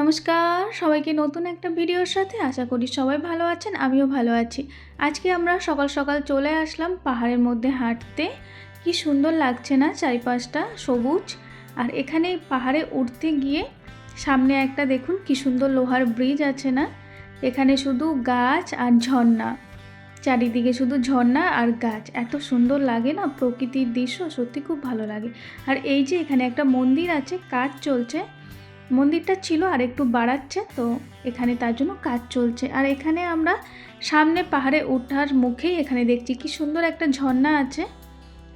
নমস্কার, সবাইকে নতুন একটা ভিডিওর সাথে আশা করি সবাই ভালো আছেন, আমিও ভালো আছি। আজকে আমরা সকাল সকাল চলে আসলাম পাহাড়ের মধ্যে হাঁটতে। কি সুন্দর লাগছে না চারিপাশটা সবুজ? আর এখানে পাহাড়ে উঠতে গিয়ে সামনে একটা দেখুন কি সুন্দর লোহার ব্রিজ আছে না? এখানে শুধু গাছ আর ঝর্ণা। চারিদিকে শুধু ঝর্ণা আর গাছ। এত সুন্দর লাগে না প্রকৃতির দৃশ্য, সত্যি খুব ভালো লাগে। আর এই যে এখানে একটা মন্দির আছে, কাজ চলছে। মন্দিরটা ছিল আর একটু বাড়াচ্ছে, তো এখানে তার জন্য কাজ চলছে। আর এখানে আমরা সামনে পাহাড়ে ওঠার মুখেই এখানে দেখছি কি সুন্দর একটা ঝর্ণা আছে।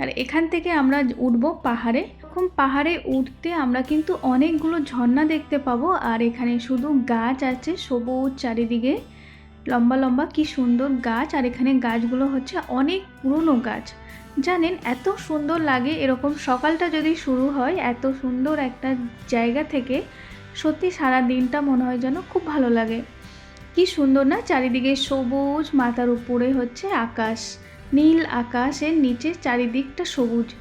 আর এখান থেকে আমরা উঠব পাহাড়ে। এরকম পাহাড়ে উঠতে আমরা কিন্তু অনেকগুলো ঝর্ণা দেখতে পাবো। আর এখানে শুধু গাছ আছে সবুজ চারিদিকে। লম্বা লম্বা কি সুন্দর গাছ। আর এখানে গাছগুলো হচ্ছে অনেক পুরনো গাছ। জানেন, এত সুন্দর লাগে এরকম সকালটা যদি শুরু হয়, এত সুন্দর একটা জায়গা থেকে সত্যি সারা দিনটা মনে হয় যেন খুব ভালো লাগে। কি সুন্দর না? চারিদিকে সবুজ, মাথার উপরে হচ্ছে আকাশ। নীল আকাশের নিচে চারিদিকটা সবুজ।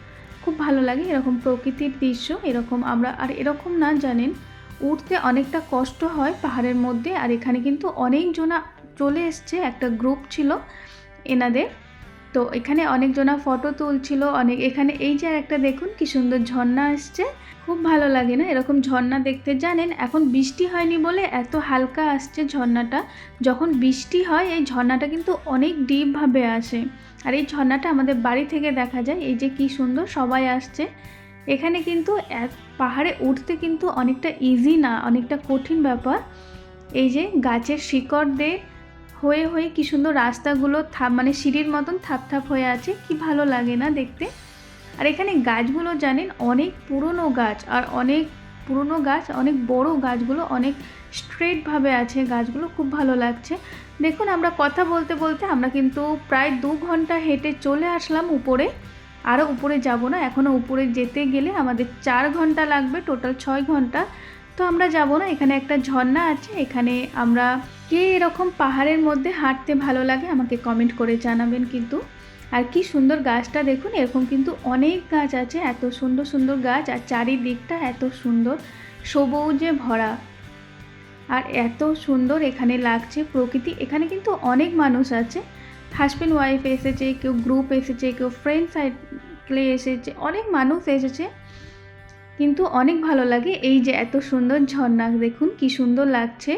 খুব ভালো লাগে এরকম প্রকৃতির দৃশ্য, এরকম আমরা, আর এরকম না জানেন, উঠতে অনেকটা কষ্ট হয় পাহাড়ের মধ্যে, আর এখানে কিন্তু অনেকজনা চলে এসছে, একটা গ্রুপ ছিল এনাদের। তো এখানে অনেকজনা ফটো তুলছিল, অনেক, এখানে এই যে একটা দেখুন, কি সুন্দর ঝর্ণা আসছে। খুব ভালো লাগে না এরকম ঝর্ণা দেখতে? জানেন, এখন বৃষ্টি হয়নি বলে এত হালকা আসছে ঝর্ণাটা। যখন বৃষ্টি হয়, এই ঝর্ণাটা কিন্তু অনেক ডিপভাবে আসে। আর এই ঝর্ণাটা আমাদের বাড়ি থেকে দেখা যায়, এই যে কি সুন্দর সবাই আসছে। এখানে কিন্তু এক পাহাড়ে উঠতে কিন্তু অনেকটা ইজি না, অনেকটা কঠিন ব্যাপার। এই যে গাছের শিকড় দিয়ে হয়ে হয়ে কি সুন্দর রাস্তাগুলো থাপ মানে সিঁড়ির মতন থাপ থাপ হয়ে আছে, কি ভালো লাগে না দেখতে। আর এখানে গাছগুলো জানেন, অনেক পুরনো গাছ আর অনেক পুরনো গাছ, অনেক বড় গাছগুলো, অনেক স্ট্রেটভাবে আছে গাছগুলো, খুব ভালো লাগছে। দেখুন, আমরা কথা বলতে বলতে আমরা কিন্তু প্রায় দু ঘণ্টা হেঁটে চলে আসলাম উপরে। আরও উপরে যাব না এখনও উপরে যেতে গেলে আমাদের চার ঘণ্টা লাগবে, টোটাল ছয় ঘণ্টা। তো আমরা যাব না, এখানে একটা ঝর্ণা আছে, এখানে আমরা কে এরকম পাহাড়ের মধ্যে হাঁটতে ভালো লাগে আমাকে কমেন্ট করে জানাবেন কিন্তু। আর কি সুন্দর গাছটা দেখুন, এরকম কিন্তু অনেক গাছ আছে, এত সুন্দর সুন্দর গাছ, আর চারিদিকটা এত সুন্দর, সবুজে ভরা। আর এত সুন্দর এখানে লাগছে প্রকৃতি, এখানে কিন্তু অনেক মানুষ আছে। হাজব্যান্ড ওয়াইফ এসেছে, কেউ গ্রুপ এসেছে, কেউ ফ্রেন্ড সাইকেলে এসেছে, অনেক মানুষ এসেছে। কিন্তু অনেক ভালো লাগে। এই যে এত সুন্দর ঝর্ণা, দেখুন কি সুন্দর লাগছে।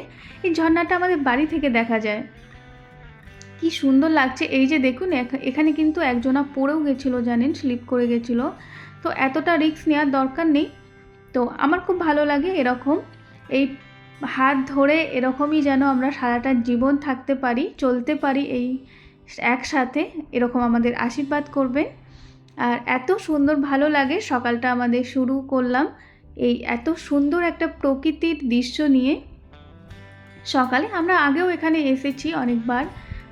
এই ঝর্ণাটা আমাদের বাড়ি থেকে দেখা যায়। কি সুন্দর লাগছে। এই যে দেখুন এখানে কিন্তু একজনা পড়েও গেছিল, জানেন স্লিপ করে গেছিল। তো এতটা রিস্ক নেওয়ার দরকার নেই। তো আমার খুব ভালো লাগে এরকম। এই হাত ধরে এরকমই যেন আমরা সারাটা জীবন থাকতে পারি, চলতে পারি, এই একসাথে এরকম আমাদের আশীর্বাদ করবেন। আর এত সুন্দর ভালো লাগে সকালটা আমাদের শুরু করলাম। এই এত সুন্দর একটা প্রকৃতির দৃশ্য নিয়ে। সকালে আমরা আগেও এখানে এসেছি অনেকবার,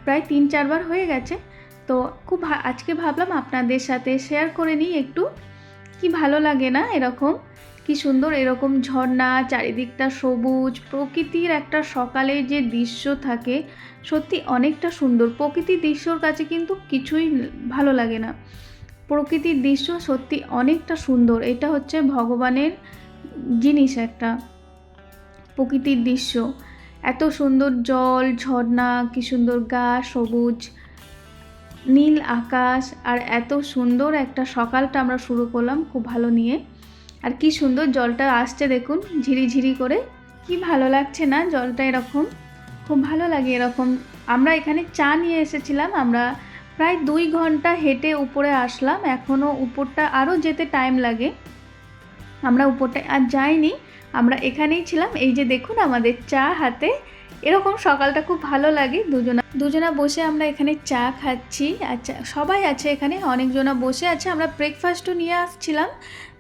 প্রায় তিন চারবার হয়ে গেছে। তো খুব আজকে ভাবলাম আপনাদের সাথে শেয়ার করে নিই একটু। কি ভালো লাগে না এরকম? কি সুন্দর এরকম ঝর্ণা, চারিদিকটা সবুজ, প্রকৃতির একটা সকালে যে দৃশ্য থাকে, সত্যি অনেকটা সুন্দর। প্রকৃতির দৃশ্যর কাছে কিন্তু কিছুই ভালো লাগে না। প্রকৃতির দৃশ্য সত্যি অনেকটা সুন্দর। এটা হচ্ছে ভগবানের জিনিস একটা প্রকৃতির দৃশ্য। এত সুন্দর জল, ঝর্ণা, কি সুন্দর গাছ সবুজ, নীল আকাশ, আর এত সুন্দর একটা সকালটা আমরা শুরু করলাম খুব ভালো নিয়ে। আর কি সুন্দর জলটা আসছে দেখুন ঝিরিঝিরি করে। কি ভালো লাগছে না জলটা এরকম? খুব ভালো লাগে এরকম। আমরা এখানে চা নিয়ে এসেছিলাম, আমরা প্রায় দুই ঘণ্টা হেঁটে উপরে আসলাম। এখনও উপরটা আরও যেতে টাইম লাগে। আমরা উপরটায় আর যাইনি। আমরা এখানেই ছিলাম। এই যে দেখুন আমাদের চা হাতে। এরকম সকালটা খুব ভালো লাগে। দুজনা দুজনা বসে আমরা এখানে চা খাচ্ছি। আচ্ছা সবাই আছে এখানে। অনেকজনা বসে আছে। আমরা ব্রেকফাস্টও নিয়ে আসছিলাম।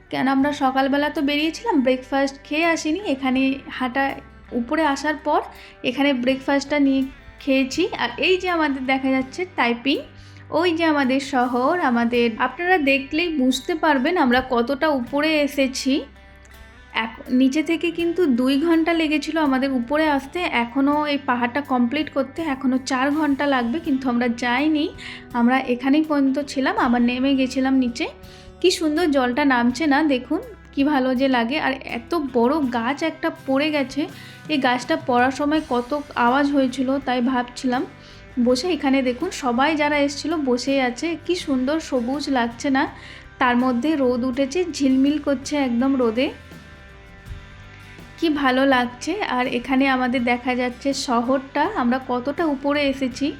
কেন আমরা সকালবেলা তো বেরিয়েছিলাম ব্রেকফাস্ট খেয়ে আসিনি। এখানে হাঁটা, উপরে আসার পর এখানে ব্রেকফাস্টটা নিয়ে খেয়েছি। আর এই যে আমাদের দেখা যাচ্ছে টাইপিং ওই যে আমাদের শহর, আমাদের, আপনারা দেখলেই বুঝতে পারবেন আমরা কতটা উপরে এসেছি। এক, নিচে থেকে কিন্তু দুই ঘণ্টা লেগেছিল আমাদের উপরে আসতে এখনও এই পাহাড়টা কমপ্লিট করতে এখনও চার ঘণ্টা লাগবে, কিন্তু আমরা যাইনি। আমরা এখানেই পর্যন্ত ছিলাম আবার নেমে গেছিলাম নিচে। কি সুন্দর জলটা নামছে না, দেখুন, কি ভালো যে লাগে। আর এত বড় গাছ একটা পড়ে গেছে, এই গাছটা পড়ার সময় কত আওয়াজ হয়েছিল, তাই ভাবছিলাম বসে এখানে দেখুন, সবাই যারা এসেছিল বসেই আছে। কি সুন্দর সবুজ লাগছে না? তার মধ্যে রোদ উঠেছে, ঝিলমিল করছে একদম রোদে। কি ভালো লাগছে। আর এখানে আমাদের দেখা যাচ্ছে শহরটা, আমরা কতটা উপরে এসেছি।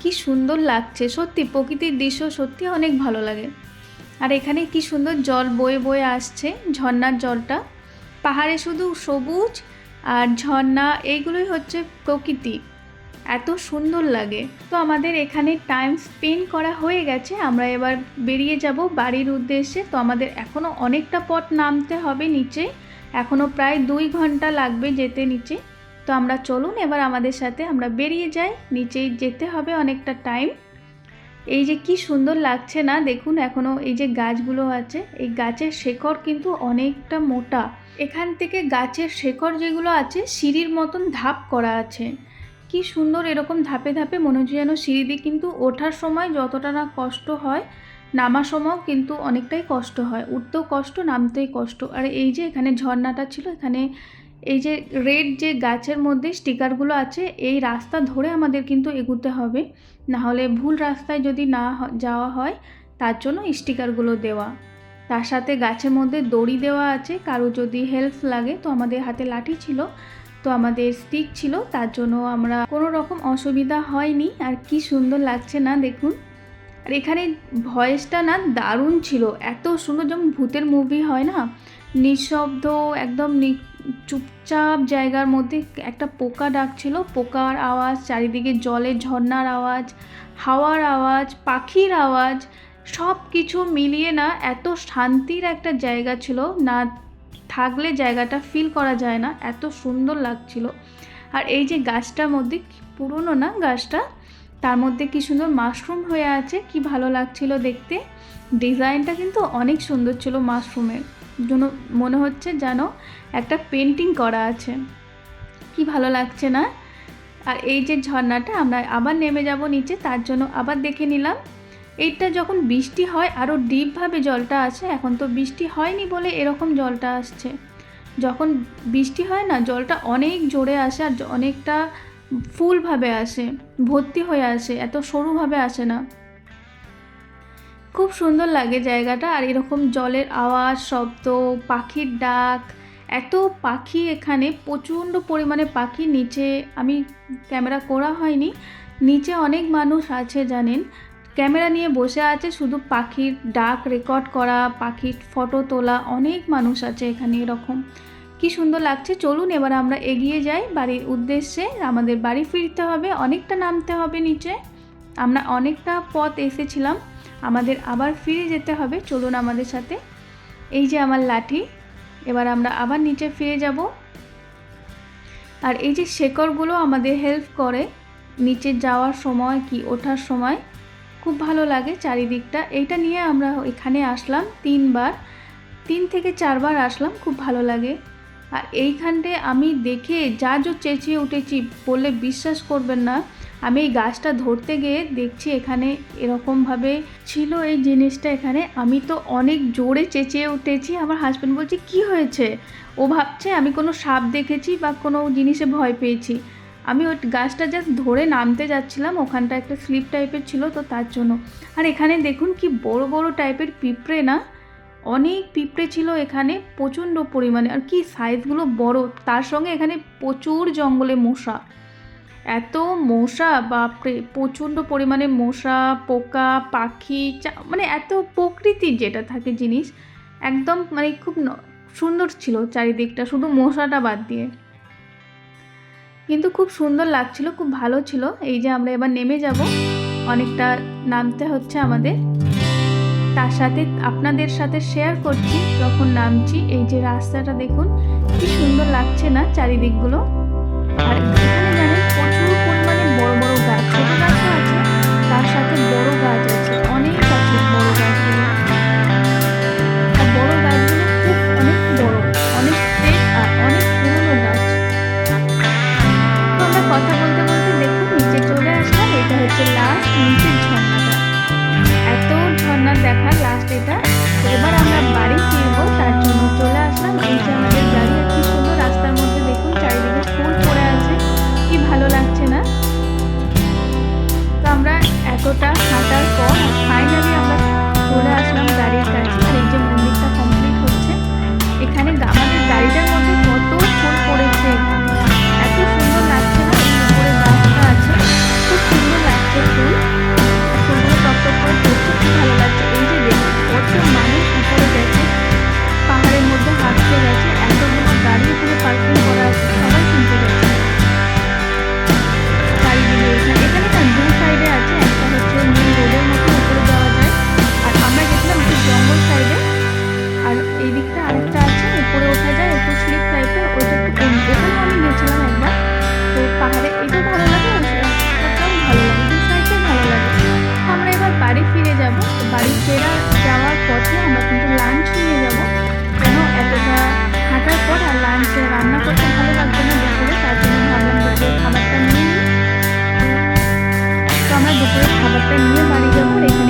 কি সুন্দর লাগছে, সত্যি প্রকৃতির দৃশ্য সত্যি অনেক ভালো লাগে। আর এখানে কি সুন্দর জল বয়ে বয়ে আসছে ঝর্নার জলটা। পাহাড়ে শুধু সবুজ আর ঝর্ণা, এইগুলোই হচ্ছে প্রকৃতি। এত সুন্দর লাগে। তো আমাদের এখানে টাইম স্পেন্ড করা হয়ে গেছে, আমরা এবার বেরিয়ে যাব বাড়ির উদ্দেশ্যে। তো আমাদের এখনও অনেকটা পথ নামতে হবে নিচে এখনও প্রায় দুই ঘণ্টা লাগবে যেতে নিচে। তো আমরা চলুন, এবার আমাদের সাথে আমরা বেরিয়ে যাই, নিচেই যেতে হবে অনেকটা টাইম এই যে কি সুন্দর লাগছে না, দেখুন এখনও এই যে গাছগুলো আছে, এই গাছের শেকড় কিন্তু অনেকটা মোটা। এখান থেকে গাছের শেকড় যেগুলো আছে, সিঁড়ির মতন ধাপ করা আছে। কি সুন্দর এরকম ধাপে ধাপে মনে যেন সিঁড়ি দিয়ে কিন্তু ওঠার সময় যতটা না কষ্ট হয়, নামার সময়ও কিন্তু অনেকটাই কষ্ট হয়। উঠতেও কষ্ট, নামতেই কষ্ট। আর এই যে এখানে ঝর্ণাটা ছিল, এখানে এই যে রেড যে গাছের মধ্যে স্টিকারগুলো আছে, এই রাস্তা ধরে আমাদের কিন্তু এগুতে হবে। না হলে ভুল রাস্তায় যদি না যাওয়া হয়, তার জন্য স্টিকারগুলো দেওয়া। তার সাথে গাছের মধ্যে দড়ি দেওয়া আছে, কারও যদি হেল্প লাগে, তো আমাদের হাতে লাঠি ছিল। তো আমাদের স্টিক ছিল, তার জন্য আমরা কোনো রকম অসুবিধা হয়নি। আর কি সুন্দর লাগছে না, দেখুন। আর এখানে ভয়েসটা না দারুণ ছিল। এত সুন্দর যেমন ভূতের মুভি হয় না, নিঃশব্দ, একদম চুপচাপ জায়গার মধ্যে একটা পোকা ডাকছিল পোকার আওয়াজ, চারিদিকে জলের ঝর্নার আওয়াজ, হাওয়ার আওয়াজ, পাখির আওয়াজ সব কিছু মিলিয়ে না এত শান্তির একটা জায়গা ছিল। না থাকলে জায়গাটা ফিল করা যায় না। এত সুন্দর লাগছিল। আর এই যে গাছটার মধ্যে, পুরনো না গাছটা? তার মধ্যে কি সুন্দর মাশরুম হয়ে আছে, কি ভালো লাগছিল দেখতে। ডিজাইনটা কিন্তু অনেক সুন্দর ছিল মাশরুমের জন্য মনে হচ্ছে যেন একটা পেন্টিং করা আছে। কি ভালো লাগছে না? আর এই যে ঝর্ণাটা, আমরা আবার নেমে যাব নিচে, তার জন্য আবার দেখে নিলাম। এইটা যখন বৃষ্টি হয় আরও ডিপভাবে জলটা আছে এখন তো বৃষ্টি হয়নি বলে এরকম জলটা আসছে। যখন বৃষ্টি হয় না, জলটা অনেক জোরে আসে আর অনেকটা ফুলভাবে আসে, ভর্তি হয়ে আসে, এত সরুভাবে আসে না। খুব সুন্দর লাগে জায়গাটা আর এরকম জলের আওয়াজ, শব্দ, পাখির ডাক, এত পাখি এখানে, প্রচণ্ড পরিমাণে পাখি নিচে, আমি ক্যামেরা করা হয়নি, নিচে অনেক মানুষ আছে জানেন ক্যামেরা নিয়ে বসে আছে, শুধু পাখির ডাক রেকর্ড করা, পাখির ফটো তোলা, অনেক মানুষ আছে এখানে এরকম। কি সুন্দর লাগছে, চলুন এবার আমরা এগিয়ে যাই বাড়ির উদ্দেশ্যে। আমাদের বাড়ি ফিরতে হবে, অনেকটা নামতে হবে নিচে। আমরা অনেকটা পথ এসেছিলাম, আমাদের আবার ফিরে যেতে হবে, চলুন আমাদের সাথে। এই যে আমার লাঠি, এবার আমরা আবার নিচে ফিরে যাব। আর এই যে শেকড়গুলো আমাদের হেল্প করে, নিচে যাওয়ার সময় কি ওঠার সময় খুব ভালো লাগে চারিদিকটা। এইটা নিয়ে আমরা এখানে আসলাম তিনবার। তিন থেকে চারবার আসলাম, খুব ভালো লাগে। আর এইখানটায় আমি দেখে যা যো চেঁচিয়ে উঠেছি বললে বিশ্বাস করবেন না। আমি এই গাছটা ধরতে গিয়ে দেখছি এখানে এরকমভাবে ছিল এই জিনিসটা এখানে। আমি তো অনেক জোরে চেঁচিয়ে উঠেছি। আমার হাজব্যান্ড বলছে, কি হয়েছে? ও ভাবছে, আমি কোনো সাপ দেখেছি বা কোনো জিনিসে ভয় পেয়েছি। আমি ওই গাছটা জাস্ট ধরে নামতে যাচ্ছিলাম, ওখানটা একটা স্লিপ টাইপের ছিল তো তার জন্য। আর এখানে দেখুন কি বড় বড় টাইপের পিঁপড়ে না, অনেক পিঁপড়ে ছিল এখানে, প্রচণ্ড পরিমাণে। আর কি সাইজগুলো বড়, তার সঙ্গে এখানে প্রচুর জঙ্গলে মশা। এত মশা, বাপরে, প্রচণ্ড পরিমাণে মশা, পোকা, পাখি মানে এত প্রকৃতির যেটা থাকে জিনিস, একদম মানে খুব সুন্দর ছিল চারিদিকটা, শুধু মশাটা বাদ দিয়ে। কিন্তু খুব সুন্দর লাগছিল, খুব ভালো ছিল। এই যে আমরা এবার নেমে যাব। অনেকটা নামতে হচ্ছে আমাদের। তার সাথে আপনাদের সাথে শেয়ার করছি, যখন নামছি। এই যে রাস্তাটা দেখুন, কি সুন্দর লাগছে না চারিদিকগুলো। আর Thank you. করতে ভালো লাগবে দুপুরের খাবারটা নিয়ে বাড়ি যাব। এখানে